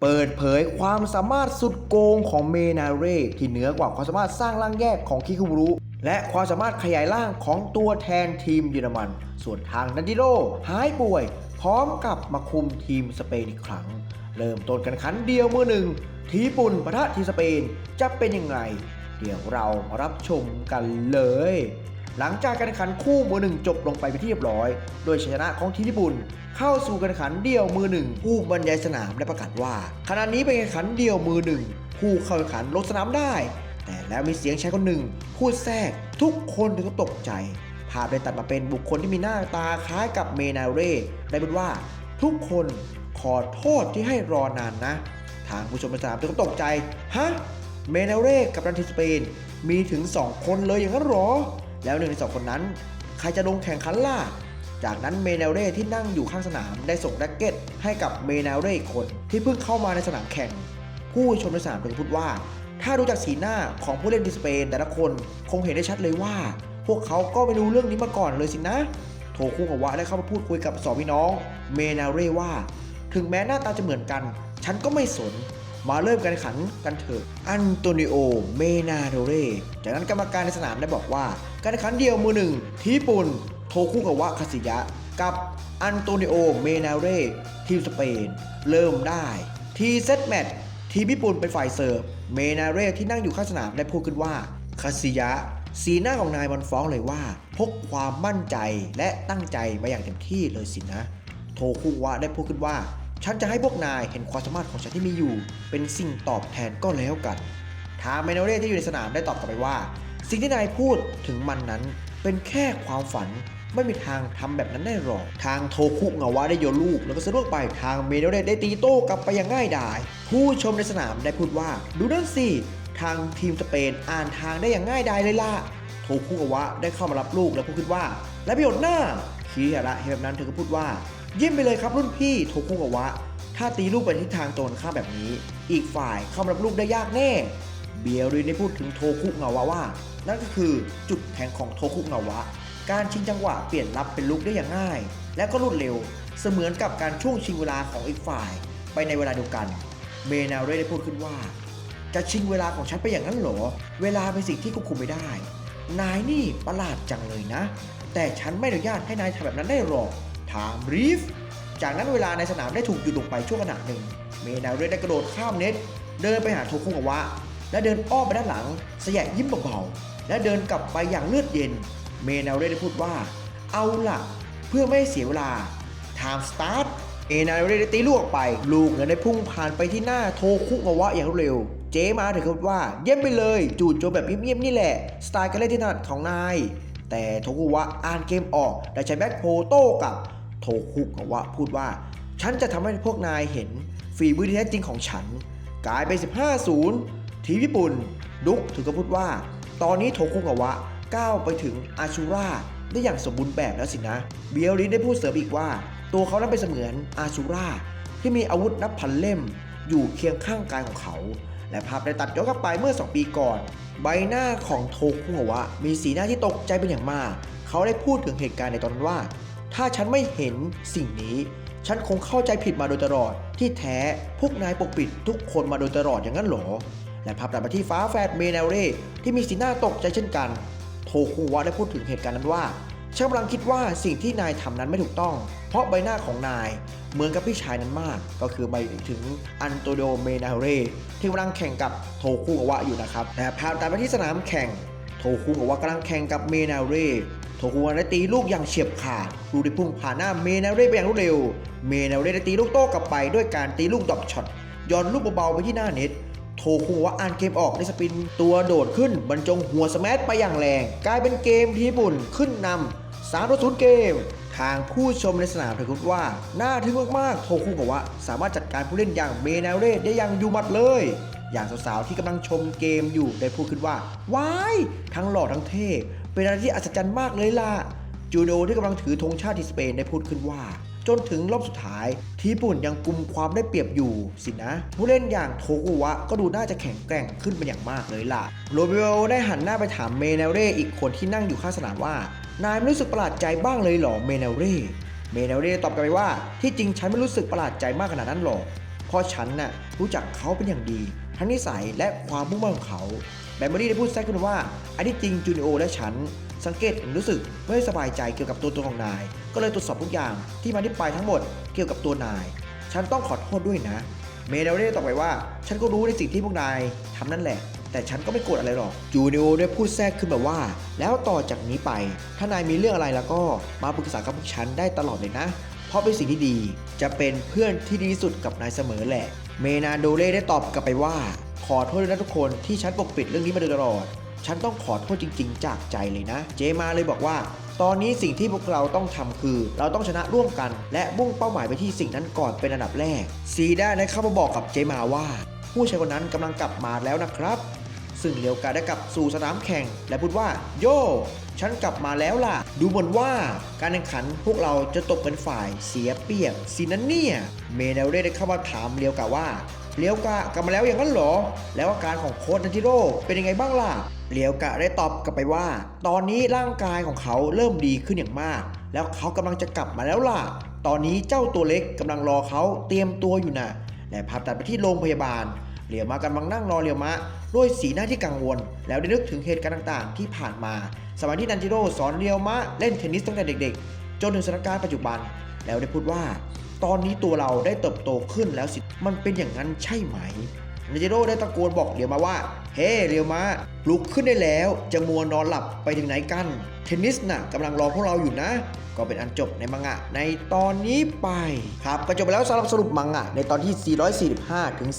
เปิดเผยความสามารถสุดโกงของเมนาเร่ที่เหนือกว่าความสามารถสร้างร่างแยกของคิคุบุรุ และความสามารถขยายร่างของตัวแทนทีมเยอรมัน ส่วนทางนันดิโรหายป่วย พร้อมกับมาคุมทีมสเปนอีกครั้ง เริ่มต้นกันขันเดียวมือหนึ่งทีญี่ปุ่นปะทะทีสเปนจะเป็นยังไง เดี๋ยวเรามารับชมกันเลย หลังจากการแข่งขันคู่มือหนึ่งจบลงไปเป็นที่เรียบร้อย โดยชนะของทีมญี่ปุ่น เข้าสู่การแข่งขันเดี่ยวมือหนึ่งผู้บรรยายสนามได้ประกาศว่าขณะนี้เป็นการแข่งขันเดี่ยวมือหนึ่งผู้เข้าแข่งขันลงสนามได้ แต่แล้วมีเสียงชายคนหนึ่งพูดแทรกทุกคนถึงกับตกใจ ภาพได้ตัดมาเป็นบุคคลที่มีหน้าตาคล้ายกับเมนาเร่ได้เป็นว่า ทุกคนขอโทษที่ให้รอนานนะ ทางผู้ชมสนามถึงกับตกใจฮะเมนาเร่กับรันทีสเปนมีถึง 2 คนเลยอย่างนั้นหรอ แล้วหนึ่งในสองคนนั้น ใครจะลงแข่งขันล่ะ จากนั้นเมนาเร่ที่นั่งอยู่ข้างสนามได้ส่งแร็กเก็ตให้กับเมนาเร่อีกคนที่เพิ่งเข้ามาในสนามแข่ง ผู้ชมในสนามถึงพูดว่า ถ้าดูจากสีหน้าของผู้เล่นทีสเปนแต่ละคนคงเห็นได้ชัดเลยว่า พวกเขาก็ไม่รู้เรื่องนี้มาก่อนเลยสินะโทคู่กับวะได้เข้ามาพูดคุยกับสองพี่น้อง เมนาเร่ว่า ถึงแม้หน้าตาจะเหมือนกัน ฉันก็ไม่สน มาเริ่มการแข่งขันกันเถอะอันโตนิโอ เมนาโดเรจากนั้นกรรมการในสนามได้บอกว่า การแข่งขันเดียวมือหนึ่งทีมญี่ปุ่น โทคุกาวะคาสิยะ กับอันโตนิโอ เมนาเรทีมสเปน เริ่มได้ทีเซตแมตช์ทีมญี่ปุ่นเป็นฝ่ายเสิร์ฟ เมนาเรที่นั่งอยู่ข้างสนามได้พูดขึ้นว่าคาสิยะ สีหน้าของนายมันฟ้องเลยว่า พกความมั่นใจและตั้งใจมาอย่างเต็มที่เลยสินะ โทคุวะได้พูดขึ้นว่า ฉันจะให้พวกนายเห็นความสามารถของฉันที่มีอยู่ เป็นสิ่งตอบแทนก็แล้วกันทางเมโนเร่ที่อยู่ในสนามได้ตอบกลับไปว่า สิ่งที่นายพูดถึงมันนั้นเป็นแค่ความฝันไม่มีทางทำแบบนั้นได้หรอก ทางโทคุงาวะได้โยนลูก แล้วก็สะดวกไปทางเมโนเร่ได้ตีโต้กลับไปอย่างง่ายดาย ผู้ชมในสนามได้พูดว่า ดูนั่นสิ ทางทีมสเปนอ่านทางได้อย่างง่ายดายเลยล่ะ โทคุกาวะได้เข้ามารับลูกแล้วพูดขึ้นว่า และประโยชน์หน้าคีริฮาระเห็นแบบนั้นเธอก็พูดว่า เยี่ยมไปเลยครับรุ่นพี่โทคุกาวะ ถ้าตีลูกไปทิศทางตรงข้ามแบบนี้ อีกฝ่ายเข้ามารับลูกได้ยากแน่ เบียรินได้พูดถึงโทคุเงาวะว่า นั่นก็คือจุดแข็งของโทคุเงาวะ การชิงจังหวะเปลี่ยนรับเป็นลุกได้อย่างง่าย และก็รวดเร็ว เสมือนกับการช่วงชิงเวลาของอีกฝ่าย ไปในเวลาเดียวกัน เมนาเรได้พูดขึ้นว่า จะชิงเวลาของฉันไปอย่างนั้นเหรอ เวลาเป็นสิ่งที่ควบคุมไม่ได้ นายนี่ประหลาดจังเลยนะ แต่ฉันไม่อนุญาตให้นายทำแบบนั้นได้หรอก ถามบรีฟจากนั้นเวลาในสนามได้ถูกหยุดลงไปช่วงขณะหนึ่ง เมนาเรได้กระโดดข้ามเน็ต เดินไปหาโทคุงาวะ และเดินอ้อมไปด้านหลังเสยะยิ้มเบาๆ และเดินกลับไปอย่างเลือดเย็น เมนาเรได้พูดว่า เอาล่ะ เพื่อไม่ให้เสียเวลา time start เอนาเรได้ตีลูกออกไป ลูกนั้นได้พุ่งผ่านไปที่หน้าโทคุงาวะอย่างรวดเร็วเจมาถึงกับว่าเยี่ยมไปเลย จู่โจมแบบเงียบๆนี่แหละ สไตล์การเล่นที่ถนัดของนาย แต่โทคุงวะอ่านเกมออกและใช้แบ็คโพโต้กับ โทคุกาวะพูดว่า ฉันจะทำให้พวกนายเห็นฝีมือที่แท้จริงของฉัน กลายเป็น15-0 ทีมญี่ปุ่น ดุกถึงกับพูดว่า ตอนนี้โทคุกาวะก้าวไปถึงอาชูราได้อย่างสมบูรณ์แบบแล้วสินะ เบียรินได้พูดเสริมอีกว่า ตัวเขานั้นเป็นเสมือนอาชูราที่มีอาวุธนับพันเล่ม อยู่เคียงข้างกายของเขา และภาพได้ตัดย้อนกลับไปเมื่อ 2 ปีก่อน ใบหน้าของโทคุงวะ มีสีหน้าที่ตกใจเป็นอย่างมาก เขาได้พูดถึงเหตุการณ์ในตอนนั้นว่า ถ้าฉันไม่เห็นสิ่งนี้ ฉันคงเข้าใจผิดมาโดยตลอด ที่แท้พวกนายปกปิดทุกคนมาโดยตลอดอย่างนั้นเหรอ และภาพตัดมาที่ฟ้าแฝดเมเนเร่ที่มีสีหน้าตกใจเช่นกัน โทคุวะได้พูดถึงเหตุการณ์นั้นว่าฉันกำลังคิดว่าสิ่งที่นายทำนั้นไม่ถูกต้อง เพราะใบหน้าของนายเหมือนกับพี่ชายนั้นมาก ก็คือไปถึงอันโตโดเมนาเร่ที่กำลังแข่งกับโทคุวะอยู่นะครับแต่ภาพตัดมาที่สนามแข่ง โทคุกาวะกำลังแข่งกับเมนาเร่ โคุกาวะได้ตีลูกอย่างเฉียบขาดลูกได้พุ่งผ่านหน้าเมนาเร่ไปอย่างรวดเร็ว เมนาเร่ได้ตีลูกโต้กลับไปด้วยการตีลูกดอปช็อตย้อนลูกเบาๆไปที่หน้าเน็ตโทคุวะอ่านเกมออกได้สปินตัวโดดขึ้นบรรจงหัวสมัไปอย่างแรง กลายเป็นเกมที่ญี่ปุ่นขึ้นนำ3ต่อ0เกม ทางผู้ชมในสนามถึงพูดว่า น่าทึ่งมากๆ โทคุกาวะสามารถจัดการผู้เล่นอย่างเมนาเร่ได้อย่างยูมัดเลย อย่างสาวๆที่กำลังชมเกมอยู่ได้พูดขึ้นว่าว้ายทั้งหล่อทั้งเท่ เป็นอะไรที่อัศจรรย์มากเลยล่ะ จูโดที่กำลังถือธงชาติที่สเปนได้พูดขึ้นว่า จนถึงรอบสุดท้าย ทีมญี่ปุ่นยังกุมความได้เปรียบอยู่สินะ ผู้เล่นอย่างโทกุวะก็ดูน่าจะแข็งแกร่งขึ้นเป็นอย่างมากเลยล่ะ โรเบโอได้หันหน้าไปถามเมเนเร่อีกคนที่นั่งอยู่ข้างสนามว่า นายไม่รู้สึกประหลาดใจบ้างเลยเหรอเมเนเร่เมเนเร่ตอบกลับไปว่า ที่จริงฉันไม่รู้สึกประหลาดใจมากขนาดนั้นหรอกเพราะฉันน่ะรู้จักเขาเป็นอย่างดี ทั้งนิสัยและความมุ่งมั่นของเขา แบมเบอรี่ได้พูดแทรกขึ้นว่า อันที่จริงจูนิโอและฉัน สังเกตเห็นรู้สึกไม่สบายใจเกี่ยวกับตัวตนของนาย ก็เลยตรวจสอบทุกอย่างที่มาที่ไปทั้งหมดเกี่ยวกับตัวนาย ฉันต้องขอโทษด้วยนะ เมเดลได้ตอบไปว่า ฉันก็รู้ในสิ่งที่พวกนายทำนั่นแหละ แต่ฉันก็ไม่โกรธอะไรหรอก จูนิโอได้พูดแทรกขึ้นมาว่า แล้วต่อจากนี้ไป ถ้านายมีเรื่องอะไรแล้วก็มาปรึกษากับพวกฉันได้ตลอดเลยนะ เพราะเป็นสิ่งที่ดี จะเป็นเพื่อนที่ดีที่สุดกับนายเสมอแหละ เมนาโดเล่ได้ตอบกลับไปว่า ขอโทษด้วยนะทุกคนที่ฉันปกปิดเรื่องนี้มาโดยตลอด ฉันต้องขอโทษจริง ๆ จากใจเลยนะ เจมาเลยบอกว่า ตอนนี้สิ่งที่พวกเราต้องทำคือ เราต้องชนะร่วมกัน และมุ่งเป้าหมายไปที่สิ่งนั้นก่อนเป็นอันดับแรก ซีได้ได้เข้ามาบอกกับเจมาว่า ผู้ชายคนนั้นกำลังกลับมาแล้วนะครับ ซึ่งเลียวกาได้กลับสู่สนามแข่ง และพูดว่า โยฉันกลับมาแล้วล่ะ ดูเหมือนว่าการแข่งขันพวกเราจะตกเป็นฝ่ายเสียเปรียบสินะเนี่ย เมเนลเร่ได้เข้ามาถามเลียวกาว่า เลียวกากลับมาแล้วอย่างนั้นเหรอ แล้วอาการของโค้ชนันทิโร่เป็นยังไงบ้างล่ะเลียวกาได้ตอบกลับไปว่า ตอนนี้ร่างกายของเขาเริ่มดีขึ้นอย่างมาก แล้วเขากำลังจะกลับมาแล้วล่ะ ตอนนี้เจ้าตัวเล็กกำลังรอเขาเตรียมตัวอยู่นะและภาพตัดไปที่โรงพยาบาลเหลียวมากำลังนั่งรอเหลียวมะด้วยสีหน้าที่กังวล แล้วได้นึกถึงเหตุการณ์ต่างๆ ที่ผ่านมา สมัยที่นันจิโร่สอนเลียวมะเล่นเทนนิสตั้งแต่เด็ก ๆ จนถึงสถานการณ์ปัจจุบัน แล้วได้พูดว่า ตอนนี้ตัวเราได้เติบโตขึ้นแล้วสิ มันเป็นอย่างนั้นใช่ไหมนันจิโร่ได้ตะโกนบอกเลียวมาว่า เฮ้เลียวมะลุกขึ้นได้แล้ว จะมัวนอนหลับไปถึงไหนกัน เทนนิสน่ะกำลังรอพวกเราอยู่นะ ก็เป็นอันจบในมังงะในตอนนี้ไป ครับก็จบไปแล้วสำหรับสรุปมังงะในตอนที่ 445 ถึง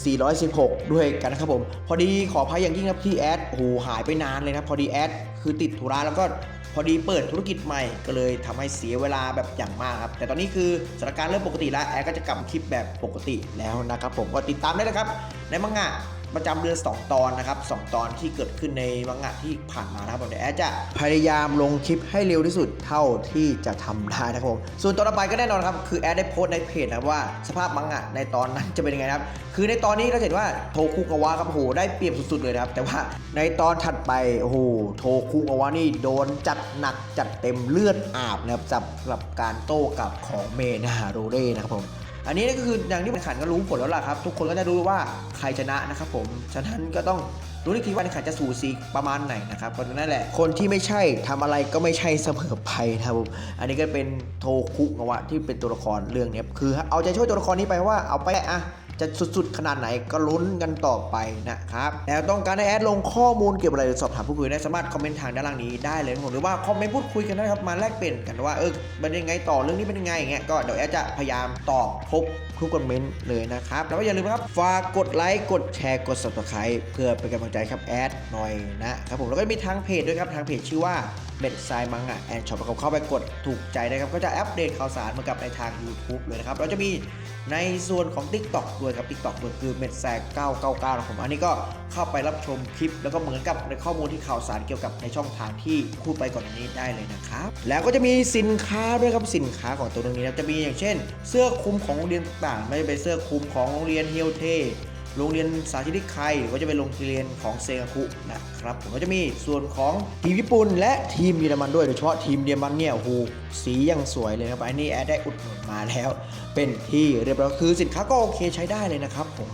416 ด้วยกันนะครับผม พอดีขออภัยอย่างยิ่งครับที่แอดโหหายไปนานเลยนะพอดีแอดคือติดธุระแล้วก็พอดีเปิดธุรกิจใหม่ก็เลยทำให้เสียเวลาแบบอย่างมากครับ แต่ตอนนี้คือสถานการณ์เริ่มปกติแล้วแอดก็จะกลับคลิปแบบปกติแล้วนะครับผมก็ติดตามได้นะครับในมังงะ ประจำเดือน2 ตอนนะครับ2ตอนที่เกิดขึ้นในมังงะที่ผ่านมานะครับผมเดี๋ยวแอดจะพยายามลงคลิปให้เร็วที่สุดเท่าที่จะทำได้นะครับผมส่วนตอนต่อไปก็แน่นอนครับคือแอดได้โพสต์ในเพจนะว่าสภาพมังงะในตอนนั้นจะเป็นยังไงครับคือในตอนนี้เราเห็นว่าโทคุกาวะครับโอ้โหได้เปรียบสุดๆเลยนะครับแต่ว่าในตอนถัดไปโอ้โหโทคุกาวะนี่โดนจัดหนักจัดเต็มเลือดอาบนะครับสำหรับการโต้กลับของเมนาโรเร่นะครับผม อันนี้ก็คืออย่างที่มันขันก็รู้ผลแล้วล่ะครับ ทุกคนก็จะรู้ว่าใครชนะนะครับผม ฉะนั้นก็ต้องรู้ทีว่าในขันจะสูสีประมาณไหนนะครับก็นั่นแหละ คนที่ไม่ใช่ทำอะไรก็ไม่ใช่เสมอไปนะครับผมอันนี้ก็เป็นโทคุงวะที่เป็นตัวละครเรื่องเนี้ยคือเอาใจช่วยตัวละครนี้ไปว่าเอาไปอะ จะสุดๆ ขนาดไหนก็ลุ้นกันต่อไปนะครับแล้วต้องการให้แอดลงข้อมูลเกี่ยวกับอะไรหรือสอบถามพูดคุยได้สามารถคอมเมนต์ทางด้านล่างนี้ได้เลยนะครับผมหรือว่าคอมเมนต์พูดคุยกันนะครับมาแลกเปลี่ยนกันว่าเออมันยังไงต่อเรื่องนี้เป็นยังไงอย่างเงี้ยก็เดี๋ยวแอดจะพยายามตอบครบทุกคอมเมนต์เลยนะครับแล้วก็อย่าลืมนะครับฝากกดไลค์กดแชร์กด subscribe เพื่อเป็นกำลังใจครับแอดหน่อยนะครับผมแล้วก็มีทางเพจด้วยครับทางเพจชื่อว่าเบ็ดไซมังอะแอนช็อปเข้าไปกดถูกใจนะครับก็จะอัปเดตข่าวสารเหมือนกับในทาง YouTube เลยนะครับเราจะมีในส่วนของ TikTok ด้วยครับ TikTok ด้วยคือเม็ดแซก999นะผม อันนี้ก็เข้าไปรับชมคลิป แล้วก็เหมือนกับในข้อมูลที่ข่าวสารเกี่ยวกับในช่องทางที่พูดไปก่อนอันนี้ได้เลยนะครับ แล้วก็จะมีสินค้าด้วยครับสินค้าของตัวตรงนี้นะจะมีอย่างเช่น เสื้อคลุมของโรงเรียนต่างๆไม่ว่าจะเป็นเสื้อคลุมของโรงเรียนเฮียวเท โรงเรียนสาธิตไคหรือว่าจะเป็นโรงเรียนของเซกาคุนะครับผมก็จะมีส่วนของทีมญี่ปุ่น และทีมเยอรมันด้วยโดยเฉพาะทีมเยอรมันเนี่ยโอ้โหสียังสวยเลยครับอันนี้แอดได้อุดหนุนมาแล้ว เป็นที่เรียบร้อยคือสินค้าก็โอเคใช้ได้เลยนะครับผม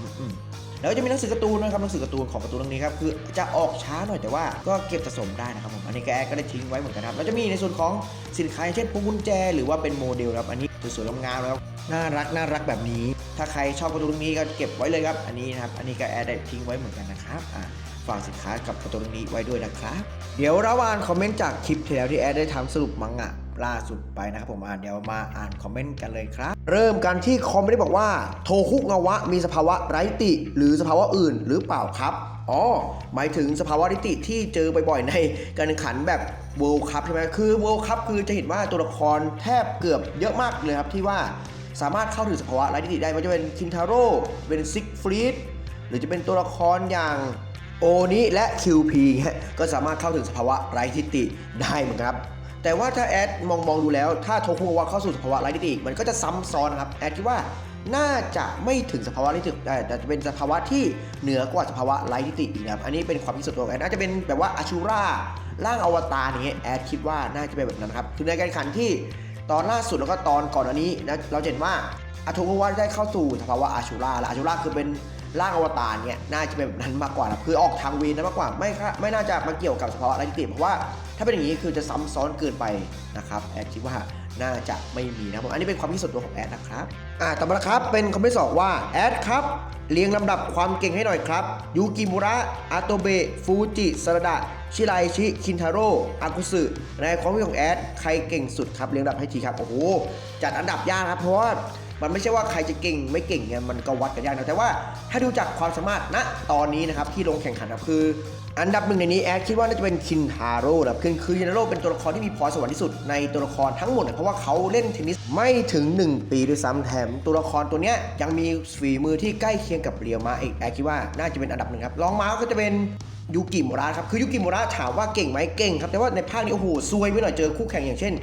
แล้วจะมีหนังสือการ์ตูนนะครับหนังสือการ์ตูนของการ์ตูนเรื่องนี้ครับคือจะออกช้าหน่อยแต่ว่าก็เก็บสะสมได้นะครับผมอันนี้ก็แอดก็ได้ทิ้งไว้เหมือนกันครับแล้วจะมีในส่วนของสินค้าอย่างเช่นพวงกุญแจ หรือว่าเป็นโมเดลครับอันนี้สวยๆงามๆแล้วน่ารักน่ารักแบบนี้ ถ้าใครชอบการ์ตูนเรื่องนี้ก็เก็บไว้เลยครับอันนี้นะครับอันนี้ก็แอดได้ทิ้งไว้เหมือนกันนะครับอ่าฝากสินค้ากับการ์ตูนเรื่องนี้ไว้ด้วยนะครับ เดี๋ยวเราอ่านคอมเมนต์จากคลิปที่แล้วที่แอดได้ทำสรุปมังงะ ล่าสุดไปนะครับผมอ่านเดี๋ยวมาอ่านคอมเมนต์กันเลยครับ เริ่มกันที่คอมเมนต์บอกว่า โทคุงาวะมีสภาวะไร้ติ หรือสภาวะอื่นหรือเปล่าครับอ๋อ หมายถึงสภาวะนิติที่เจอบ่อยๆในการแข่งขันแบบ World Cup ใช่ไหมคือ World Cup คือจะเห็นว่าตัวละครแทบเกือบเยอะมากเลยครับ ที่ว่าสามารถเข้าถึงสภาวะไร้ทิได้ไมันจะเป็นคินทาโร่เป็นซิกฟรีดหรือจะเป็นตัวละครอย่างโอนิและ QP ฮะก็สามารถเข้าถึงสภาวะไร้ทิฏฐิได้เหมือนกันครับ แต่ว่าถ้าแอดมองมองดูแล้ว ถ้าโทคุงาวะเข้าสู่สภาวะไร้ทิฏฐิมันก็จะซ้ำซ้อนครับแอดคิดว่าน่าจะไม่ถึงสภาวะไร้ทิฏฐิแต่จะเป็นสภาวะที่เหนือกว่าสภาวะไร้ทิฏฐิอีกนะครับ อันนี้เป็นความคิดส่วนตัวของแอดน่าจะเป็นแบบว่าอาชูราร่างอวตารอย่างเงี้ยแอดคิดว่าน่าจะเป็นแบบนั้นครับคือในการแข่งขันที่ตอนล่าสุดแล้วก็ตอนก่อนอันนี้นะเราเห็นว่าอาโทกุวะได้เข้าสู่สภาวะอาชูราและอาชูราคือเป็น ร่างอวตารเนี่ยน่าจะเป็นแบบนั้นมากกว่านะคือออกทางเวรนั้นมากกว่าไม่ไม่น่าจะมาเกี่ยวกับสภาวะไรติเพราะว่าถ้าเป็นอย่างนี้คือจะซ้ำซ้อนเกินไปนะครับแอดคิดว่าน่าจะไม่มีนะผมอันนี้เป็นความคิดส่วนตัวของแอดนะครับอ่าต่อมาครับเป็นคอมเมนต์สองว่าแอดครับเรียงลำดับความเก่งให้หน่อยครับยูกิมุระอาโตเบะฟูจิสระดะชิไรชิคินทาโร่อากุสึในความคิดของแอดใครเก่งสุดครับเรียงลำดับให้ทีครับโอ้โหจัดอันดับยากครับเพราะว่า มันไม่ใช่ว่าใครจะเก่งไม่เก่งเนี่ยมันก็วัดกันยากนะแต่ว่าถ้าดูจากความสามารถณตอนนี้นะครับที่ลงแข่งขันครับคือ อันดับหนึ่งในนี้แอดคิดว่าน่าจะเป็นคินทาโร่ครับคือคือคินทาโร่เป็นตัวละครที่มีพรสวรรค์ที่สุดในตัวละครทั้งหมดเพราะว่าเขาเล่นเทนนิสไม่ถึง 1 ปีด้วยซ้ำแถมตัวละครตัวเนี้ยยังมีฝีมือที่ใกล้เคียงกับเรียวมาอีกแอดคิดว่าน่าจะเป็นอันดับหนึ่งครับรองมาก็จะเป็นยูกิโมระครับคือยูกิโมระถามว่าเก่งไหมเก่งครับแต่ว่าในภาคนี้โอ้โหซวยไปหน่อยเจอคู่แข่งอย่างเช่น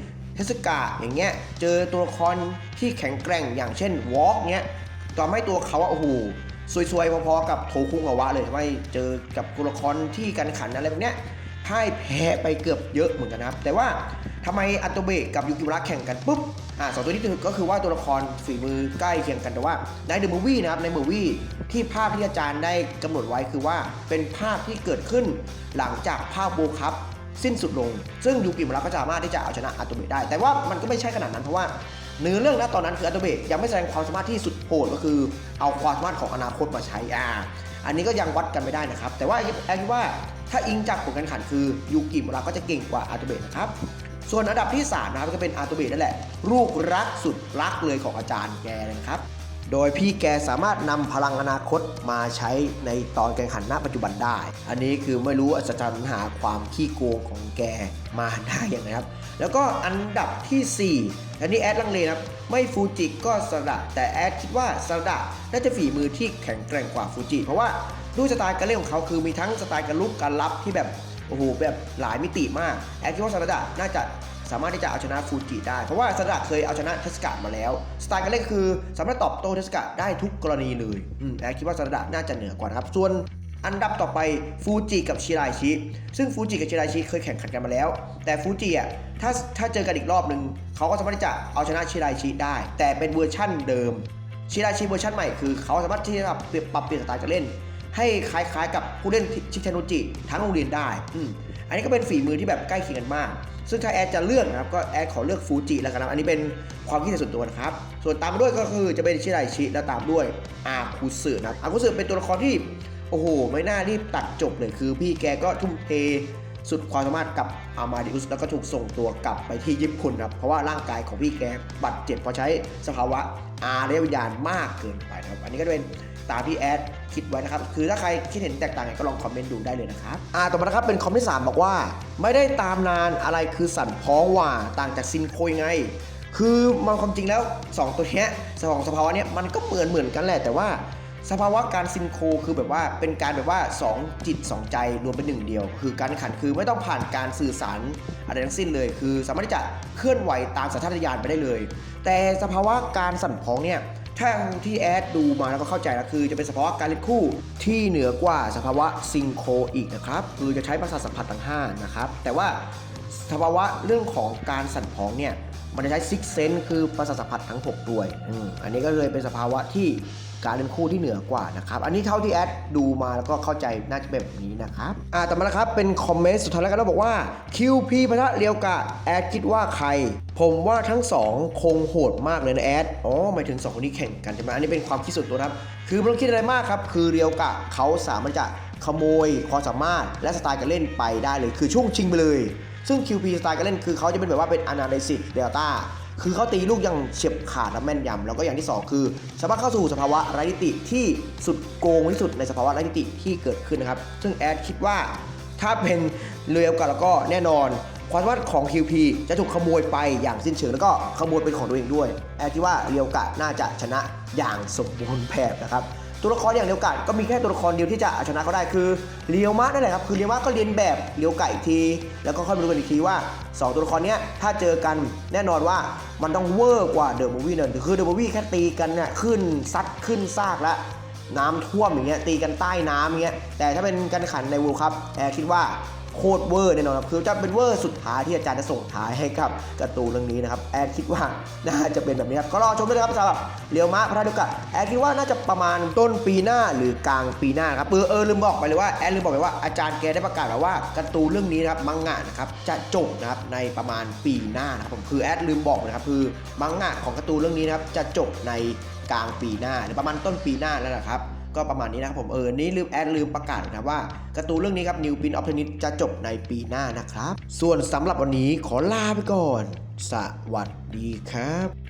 เทสกาอย่างเงี้ยเจอตัวละครที่แข็งแกร่งอย่างเช่นวอล์กเงี้ยทำให้ตัวเขาอะโอ้โหซวยๆ พอๆ กับโทคุงอวะเลยทำให้เจอกับตัวละครที่กันขันอะไรแบบเนี้ยพ่ายแพ้ไปเกือบเยอะเหมือนกันนะครับ แต่ว่าทำไมอัตโตเบะกับยูกิมุระแข่งกันปุ๊บอ่าสองตัวนี้ก็คือว่าตัวละครฝีมือใกล้เคียงกันแต่ว่าในเดอะมูวี่นะครับในมูวี่ที่ภาพที่อาจารย์ได้กำหนดไว้คือว่าเป็นภาพที่เกิดขึ้นหลังจากภาพโบคัพ สิ้นสุดลง ซึ่งยูกิมุระก็สามารถที่จะเอาชนะอาโตเบะได้ แต่ว่ามันก็ไม่ใช่ขนาดนั้นเพราะว่าเนื้อเรื่องณตอนนั้นคืออาโตเบะยังไม่แสดงความสามารถที่สุดโหดก็คือ เอาความสามารถของอนาคตมาใช้อ่าอันนี้ก็ยังวัดกันไม่ได้นะครับ แต่ว่าแอนคิดว่าถ้าอิงจากผลการแข่งขันคือยูกิมุระก็จะเก่งกว่าอาโตเบะนะครับส่วนอันดับที่3นะครับก็เป็นอาโตเบะนั่นแหละลูกรักสุดรักเลยของอาจารย์แกนะครับ โดยพี่แกสามารถนำพลังอนาคตมาใช้ในตอนแข่งขันณปัจจุบันได้ อันนี้คือไม่รู้อัศจรรย์หาความขี้โกงของแกมาได้อย่างไรครับ แล้วก็อันดับทีสี่4 อันนี้แอดลังเลครับ ไม่ฟูจิก็สระแต่แอดคิดว่าสระน่าจะฝีมือที่แข็งแกร่งกว่าฟูจิ เพราะว่าด้วยสไตล์การเล่นของเขาคือมีทั้งสไตล์การลุกการรับที่แบบโอ้โหแบบหลายมิติมาก แอดคิดว่าสระน่าจะ สามารถที่จะเอาชนะฟูจิได้ เพราะว่าซาดะเคยเอาชนะเทสกะมาแล้ว สไตล์การเล่นคือ สามารถตอบโต้เทสกะได้ทุกกรณีเลยแอดคิดว่าซาดะน่าจะเหนือกว่านะครับ ส่วนอันดับต่อไปฟูจิกับชิรายชิ ซึ่งฟูจิกับชิรายชิเคยแข่งขันกันมาแล้ว แต่ฟูจิอะถ้าถ้าเจอกันอีกรอบหนึ่งเขาก็สามารถที่จะเอาชนะชิรายชิได้ แต่เป็นเวอร์ชั่นเดิมชิราชิเวอร์ชันใหม่คือเขาสามารถที่จะปรับปรับเปลี่ยนสไตล์การเล่น ให้คล้ายๆ กับผู้เล่นชิชานุจิทั้งโรงเรียนได้ อันนี้ก็เป็นฝีมือที่แบบใกล้เคียงกันมาก ซึ่งถ้าแอดจะเลือกนะครับ ก็แอดขอเลือกฟูจิแล้วกันนะอันนี้เป็นความคิดเห็นส่วนตัวนะครับ ส่วนตามด้วยก็คือจะเป็นชิราชิแล้วตามด้วยอาคุสึนะครับอาคุสึเป็นตัวละครที่โอ้โห ไม่น่ารีบตัดจบเลยคือพี่แกก็ทุ่มเทสุดความสามารถกับอามาดิอุสแล้วก็ถูกส่งตัวกลับไปที่ญี่ปุ่นครับเพราะว่าร่างกายของพี่แกบาดเจ็บเพราะใช้สภาวะอาเรยวิญญาณมากเกินไปนะครับ อันนี้ก็เป็น ตามที่แอดคิดไว้นะครับ คือถ้าใครคิดเห็นแตกต่างก็ลองคอมเมนต์ดูได้เลยนะครับ อ่า ต่อมานะครับ เป็นคอมเมนต์สามบอกว่า ไม่ได้ตามนานอะไรคือสั่นพ้องว่า ต่างจากซินโคยไง คือมันความจริงแล้ว 2 ตัวเนี้ยสองสภาวะเนี้ยมันก็เหมือนเหมือนกันแหละ แต่ว่าสภาวะการซินโคคือแบบว่าเป็นการแบบว่า 2 จิต 2 ใจรวมเป็นหนึ่งเดียว คือการขันคือไม่ต้องผ่านการสื่อสารอะไรทั้งสิ้นเลย คือสามารถที่จะเคลื่อนไหวตามสัญชาตญาณไปได้เลย แต่สภาวะการสั่นพ้องเนี่ย ถ้าที่แอดดูมาแล้วก็เข้าใจแล้วคือจะเป็นเฉพาะการเล่นคู่ที่เหนือกว่าสภาวะซิงโครอีกนะครับคือจะใช้ประสาทสัมผัสทั้ง5นะครับแต่ว่าสภาวะเรื่องของการสั่นพ้องเนี่ยมันจะใช้ซิกเซนคือประสาทสัมผัสทั้ง 6 ด้วยออันนี้ก็เลยเป็นสภาวะที่ การเล่นคู่ที่เหนือกว่านะครับ อันนี้เท่าที่แอดดูมาแล้วก็เข้าใจน่าจะเป็นแบบนี้นะครับอ่าต่อมานะครับเป็นคอมเมนต์สุดท้ายแล้วกันแล้วบอกว่า QP พระเรียวกะแอดคิดว่าใคร ผมว่าทั้งสองคงโหดมากเลยนะแอดอ๋อหมายถึงสองคนนี้แข่งกันใช่ไหมอันนี้เป็นความคิดส่วนตัวครับ คือไม่ต้องคิดอะไรมากครับคือเรียวกะเขาสามารถจะขโมยความสามารถและสไตล์การเล่นไปได้เลย คือช่วงชิงไปเลยซึ่ง QP สไตล์การเล่นคือเขาจะเป็นแบบว่าเป็น Analysis Delta คือเขาตีลูกอย่างเฉียบขาดและแม่นยำแล้วก็อย่างที่ 2 คือสามารถเข้าสู่สภาวะไร้ทิติที่สุดโกงที่สุดในสภาวะไร้ทิติที่เกิดขึ้นนะครับ ซึ่งแอดคิดว่าถ้าเป็นเรือเอลกันแล้วก็แน่นอน ความสามารถของ QP จะถูกขโมยไปอย่างสิ้นเชิงแล้วก็ขโมยเป็นของตัวเองด้วย แอดคิดว่าเรียวกะน่าจะชนะอย่างสมบูรณ์แบบนะครับ ตัวละครอย่างเลียวกันก็มีแค่ตัวละครเดียวที่จะเอาชนะเขาได้คือเรียวมะนั่นแหละครับคือเรียวมะก็เรียนแบบเลียวกะอีกที แล้วก็ค่อยมาดูกันอีกทีว่า 2 ตัวละครเนี้ยถ้าเจอกันแน่นอนว่ามันต้องเวอร์กว่าเดอะมูวี่เนินคือเดอะมูวี่แค่ตีกันเนี่ยขึ้นซัดขึ้นซากแล้วน้ำท่วมอย่างเงี้ยตีกันใต้น้ำอย่างเงี้ยแต่ถ้าเป็นการขันในวูลครับแอร์คิดว่า โคตรเวอร์แน่นอนครับคือจะเป็นเวอร์สุดท้ายที่อาจารย์จะส่งท้ายให้กับการ์ตูนเรื่องนี้นะครับแอดคิดว่าน่าจะเป็นแบบนี้ครับก็รอชมด้วยครับสำหรับเรียวมะพระเดยวกะแอดคิดว่าน่าจะประมาณต้นปีหน้าหรือกลางปีหน้าครับเออเออลืมบอกไปเลยว่าแอดลืมบอกไปว่าอาจารย์แกได้ประกาศแล้วว่าการ์ตูนเรื่องนี้นะครับมังงะนะครับจะจบนะครับในประมาณปีหน้านะครับผมคือแอดลืมบอกนะครับคือมังงะของการ์ตูนเรื่องนี้นะครับจะจบในกลางปีหน้าหรือประมาณต้นปีหน้าแล้วนะครับ ก็ประมาณนี้นะครับผมเออนี่ลืมแอดลืมประกาศนะว่าการ์ตูนเรื่องนี้ครับ New Pin of Tennis จะจบในปีหน้านะครับ ส่วนสำหรับวันนี้ขอลาไปก่อน สวัสดีครับ